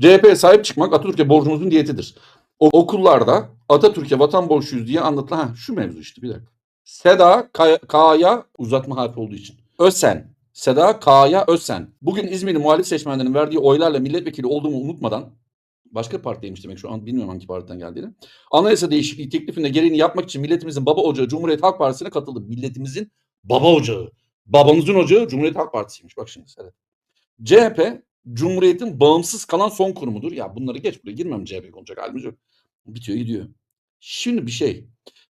CHP'ye sahip çıkmak Atatürk'e borcumuzun diyetidir. O, okullarda Atatürk'e vatan borçluyuz diye anlatılan ha, şu mevzu işte bir dakika. Seda Kaya- uzatma harfi olduğu için. Ösen. Seda Kaya Ösen. Bugün İzmir'in muhalif seçmenlerin verdiği oylarla milletvekili olduğumu unutmadan başka partiymiş demek şu an bilmiyorum hangi partiden geldiğini. Anayasa değişikliği teklifinde gereğini yapmak için milletimizin baba ocağı Cumhuriyet Halk Partisi'ne katıldım. Milletimizin baba ocağı. Babamızın ocağı Cumhuriyet Halk Partisi'ymiş. Bak şimdi seyret. CHP Cumhuriyet'in bağımsız kalan son kurumudur. Ya bunları geç buraya girmem CHP konuşacak halimiz yok. Bitiyor gidiyor. Şimdi bir şey.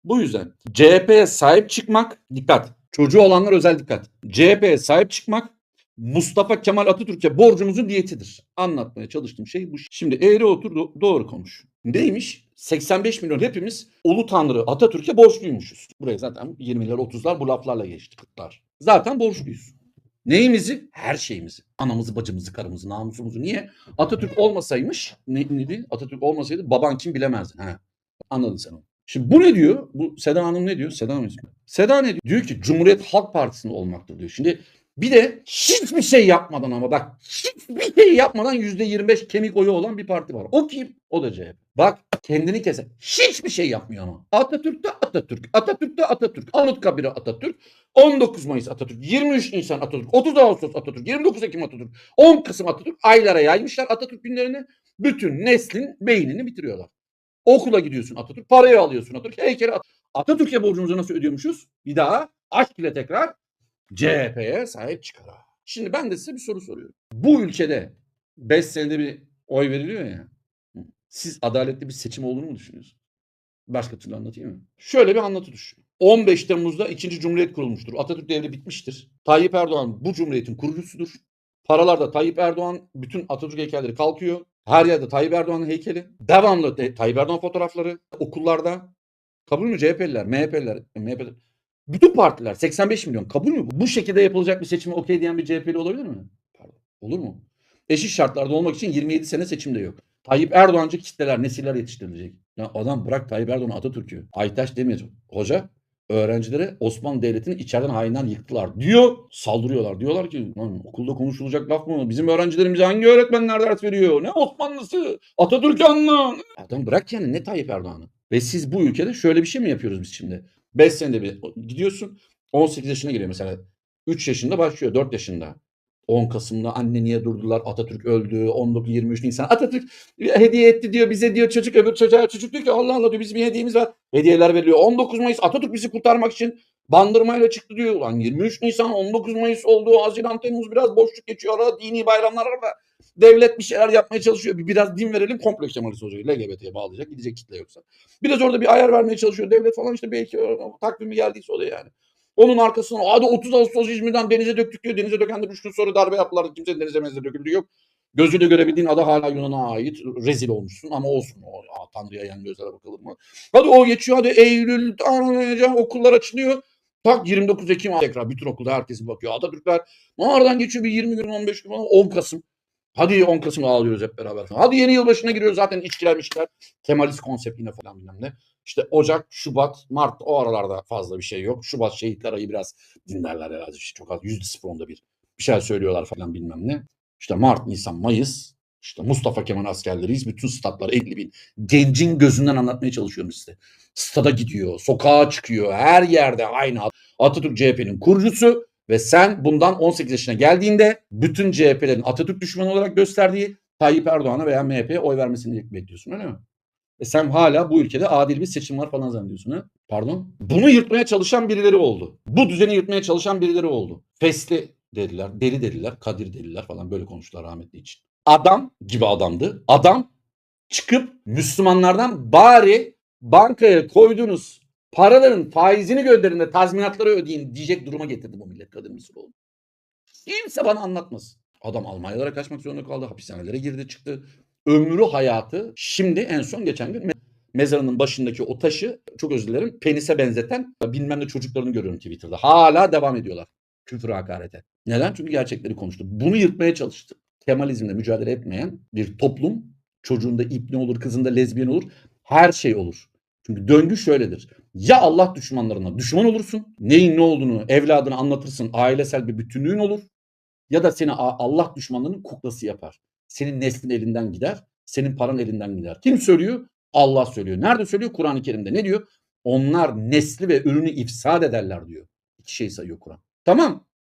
Bu yüzden CHP'ye sahip çıkmak dikkat. Çocuğu olanlar özel dikkat. CHP'ye sahip çıkmak Mustafa Kemal Atatürk'e borcumuzun diyetidir. Anlatmaya çalıştığım şey bu. Şimdi eğri otur do- doğru konuş. Neymiş? 85 milyon hepimiz Ulu Tanrı Atatürk'e borçluymuşuz. Buraya zaten 20'ler 30'lar bu laflarla geçti 40'lar. Zaten borçluyuz. Neyimizi? Her şeyimizi. Anamızı, bacımızı, karımızı, namusumuzu. Niye? Atatürk olmasaymış, ne, neydi? Atatürk olmasaydı baban kim bilemezdin. Ha. Anladın sen onu. Şimdi bu ne diyor? Bu Seda Hanım ne diyor? Seda Hanım. Seda ne diyor? Diyor ki Cumhuriyet Halk Partisi'nde olmaktır diyor. Şimdi bir de hiçbir şey yapmadan ama bak hiçbir şey yapmadan yüzde 25 kemik oyu olan bir parti var. O kim? O da CHP. Bak kendini keser. Hiçbir şey yapmıyor ama. Atatürk de Atatürk. Atatürk de Atatürk. Anıtkabir'e Atatürk. 19 Mayıs Atatürk. 23 Nisan Atatürk. 30 Ağustos Atatürk. 29 Ekim Atatürk. 10 Kasım Atatürk. Aylara yaymışlar Atatürk günlerini. Bütün neslin beynini bitiriyorlar. Okula gidiyorsun Atatürk. Parayı alıyorsun Atatürk. Heykeli At- Atatürk'e borcumuzu nasıl ödüyormuşuz? Bir daha aşk ile tekrar CHP'ye sahip çıkar. Şimdi ben de size bir soru soruyorum. Bu ülkede 5 senede bir oy veriliyor ya. Siz adaletli bir seçim olduğunu mu düşünüyorsunuz? Başka türlü anlatayım mı? Şöyle bir anlatı düşün. 15 Temmuz'da 2. Cumhuriyet kurulmuştur. Atatürk devri bitmiştir. Tayyip Erdoğan bu cumhuriyetin kurucusudur. Paralarda Tayyip Erdoğan bütün Atatürk heykelleri kalkıyor. Her yerde Tayyip Erdoğan'ın heykeli. Devamlı de- Tayyip Erdoğan fotoğrafları okullarda. Kabul mü CHP'liler, MHP'liler, MHP'liler. Bütün partiler 85 milyon kabul mü? Bu şekilde yapılacak bir seçime okey diyen bir CHP'li olabilir mi? Olur mu? Eşit şartlarda olmak için 27 sene seçimde yok. Tayyip Erdoğancı kitleler, nesiller yetiştirilecek. Ya adam bırak Tayyip Erdoğan Atatürk'ü. Aytaş Demir hoca öğrencilere Osmanlı Devleti'ni içeriden hayinden yıktılar diyor. Saldırıyorlar. Diyorlar ki lan okulda konuşulacak laf mı? Bizim öğrencilerimize hangi öğretmenler ders veriyor? Ne Osmanlısı? Atatürk anla. Adam bırak yani ne Tayyip Erdoğan'ı? Ve siz bu ülkede şöyle bir şey mi yapıyoruz biz şimdi? 5 senede bir gidiyorsun 18 yaşına geliyor mesela. 3 yaşında başlıyor 4 yaşında. 10 Kasım'da anne niye durdular? Atatürk öldü. 19 23 Nisan. Atatürk hediye etti diyor bize diyor çocuk öbür çocuğa çocuk diyor ki Allah Allah diyor bizim bir hediyemiz var. Hediyeler veriliyor. 19 Mayıs Atatürk bizi kurtarmak için bandırmayla çıktı diyor. Lan 23 Nisan 19 Mayıs oldu. Haziran Temmuz biraz boşluk geçiyor. Arada dini bayramlar arada devlet bir şeyler yapmaya çalışıyor. Bir biraz din verelim komple Kemalist olacak LGBT'ye bağlayacak gidecek kitle yoksa. Biraz orada bir ayar vermeye çalışıyor devlet falan işte belki takvimi geldiyse o da yani onun arkasına hadi 30 Ağustos İzmir'den denize döktük diyor. Denize döken de 3 gün sonra darbe yaptılar. Kimse denize menize döküldü yok. Gözüyle görebildiğin ada hala Yunan'a ait. Rezil olmuşsun ama olsun. O, aa, Tanrı'ya yan gözlere bakılır mı? Hadi o geçiyor. Hadi Eylül aa, okullar açılıyor. Tak 29 Ekim tekrar bütün okulda herkes bakıyor. Atatürkler aradan geçiyor bir 20 gün 15 gün falan 10 Kasım. Hadi 10 Kasım ağlıyoruz hep beraber. Hadi yeni yılbaşına giriyoruz zaten içkiler içkiler. Kemalist konsept falan bilmem ne. İşte Ocak, Şubat, Mart o aralarda fazla bir şey yok. Şubat şehitler ayı biraz dinlerler herhalde. İşte çok az yüzde sıfır onda bir. Bir şeyler söylüyorlar falan bilmem ne. İşte Mart, Nisan, Mayıs. İşte Mustafa Kemal askerleriyiz. Bütün statlar 50 bin. Gencin gözünden anlatmaya çalışıyorum size. Stada gidiyor, sokağa çıkıyor. Her yerde aynı Atatürk CHP'nin kurucusu. Ve sen bundan 18 yaşına geldiğinde bütün CHP'lerin Atatürk düşmanı olarak gösterdiği Tayyip Erdoğan'a veya MHP'ye oy vermesini bekliyorsun öyle mi? E sen hala bu ülkede adil bir seçim var falan zannediyorsun ha? Pardon. Bunu yırtmaya çalışan birileri oldu. Bu düzeni yırtmaya çalışan birileri oldu. Fesli dediler, deli dediler, Kadir dediler falan böyle konuştular rahmetli için. Adam gibi adamdı. Adam çıkıp Müslümanlardan bari bankaya koyduğunuz paraların faizini gönderin de tazminatları ödeyin diyecek duruma getirdi bu millet Kadir Mısıroğlu. Kimse bana anlatmasın. Adam Almanyalara kaçmak zorunda kaldı. Hapishanelere girdi çıktı. Ömrü hayatı şimdi en son geçen gün me- mezarının başındaki o taşı çok özür dilerim penise benzeten bilmem ne çocuklarını görüyorum Twitter'da. Hala devam ediyorlar küfür hakarete. Neden? Çünkü gerçekleri konuştu. Bunu yırtmaya çalıştı. Kemalizmle mücadele etmeyen bir toplum çocuğunda ipne olur, kızında lezbiyen olur. Her şey olur. Çünkü döngü şöyledir. Ya Allah düşmanlarına düşman olursun, neyin ne olduğunu evladına anlatırsın, ailesel bir bütünlüğün olur ya da seni Allah düşmanlarının kuklası yapar. senin neslin elinden gider. Senin paran elinden gider. Kim söylüyor? Allah söylüyor. Nerede söylüyor? Kur'an-ı Kerim'de. Ne diyor? Onlar nesli ve ürünü ifsad ederler diyor. İki şey sayıyor Kur'an. Tamam.